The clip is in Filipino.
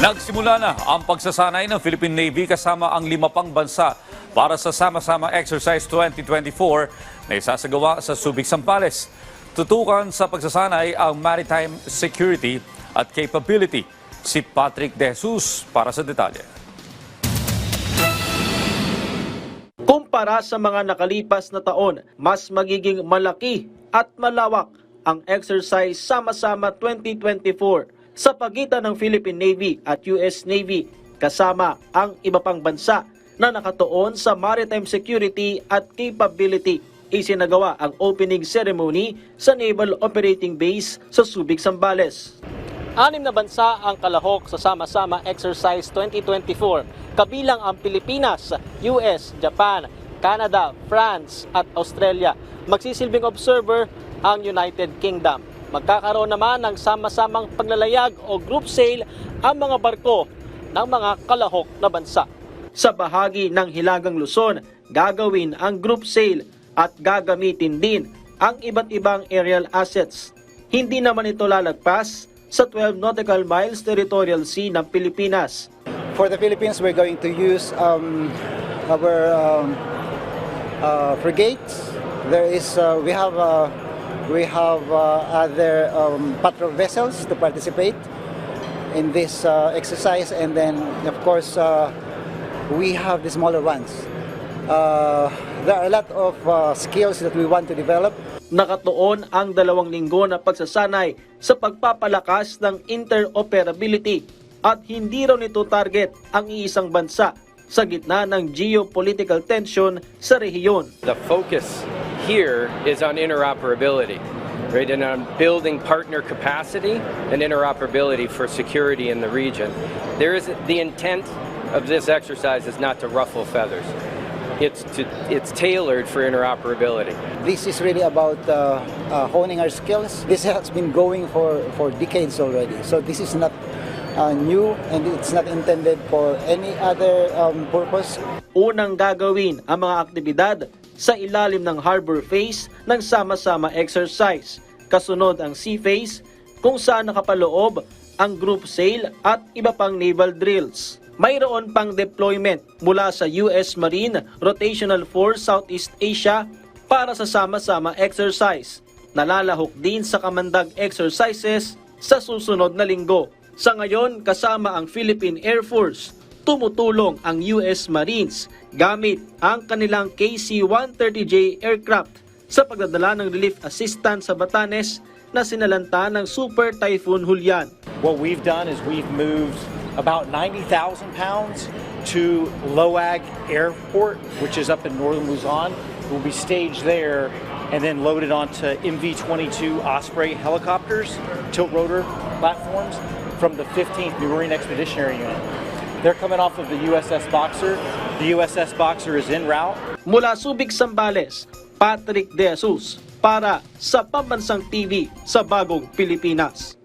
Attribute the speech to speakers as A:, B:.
A: Nagsimula na ang pagsasanay ng Philippine Navy kasama ang lima pang bansa para sa Sama-Sama Exercise 2024 na isasagawa sa Subic, Sambales. Tutukan sa pagsasanay ang maritime security at capability. Si Patrick De Jesus para sa detalye.
B: Kumpara sa mga nakalipas na taon, mas magiging malaki at malawak ang exercise Sama-sama 2024 sa pagitan ng Philippine Navy at US Navy kasama ang iba pang bansa na nakatuon sa maritime security at capability. Isinagawa ang opening ceremony sa Naval Operating Base sa Subic, Sambales. Anim na bansa ang kalahok sa Sama-sama Exercise 2024, kabilang ang Pilipinas, US, Japan, Canada, France at Australia. Magsisilbing observer ang United Kingdom. Magkakaroon naman ng sama-samang paglalayag o group sail ang mga barko ng mga kalahok na bansa. Sa bahagi ng Hilagang Luzon, gagawin ang group sail at gagamitin din ang iba't ibang aerial assets. Hindi naman ito lalagpas sa 12 nautical miles territorial sea ng Pilipinas.
C: For the Philippines, we're going to use um, our um, uh, frigates. There is, uh, we have, uh, we have uh, other um, patrol vessels to participate in this uh, exercise, and then of course uh, we have the smaller ones. Uh, there are a lot of uh, skills that we want to develop.
B: Nakatuon ang dalawang linggo na pagsasanay sa pagpapalakas ng interoperability at hindi raw nito target ang iisang bansa sa gitna ng geopolitical tension sa rehiyon.
D: The focus here is on interoperability, right, and on building partner capacity and interoperability for security in the region. There is the intent of this exercise is not to ruffle feathers. It's to it's tailored for interoperability.
C: This is really about uh, uh, honing our skills. This has been going for, for decades already. So this is not uh, new and it's not intended for any other um, purpose.
B: Unang gagawin ang mga aktibidad sa ilalim ng harbor phase ng sama-sama exercise. Kasunod ang sea phase kung saan nakapaloob ang group sail at iba pang naval drills. Mayroon pang deployment mula sa US Marine Rotational Force Southeast Asia para sa sama-sama exercise. Nalalahok din sa kamandag exercises sa susunod na linggo. Sa ngayon, kasama ang Philippine Air Force, tumutulong ang US Marines gamit ang kanilang KC-130J aircraft sa pagdadala ng relief assistance sa Batanes na sinalanta ng Super Typhoon Hulyan.
E: What we've done is we've moved about 90,000 pounds to Loag Airport, which is up in northern Luzon. It will be staged there and then loaded onto MV-22 Osprey helicopters, tilt rotor platforms from the 15th Marine Expeditionary Unit. They're coming off of the USS Boxer. The USS Boxer is en route.
B: Mula Subic, Sambales, Patrick De Jesus para sa Pambansang TV sa Bagong Pilipinas.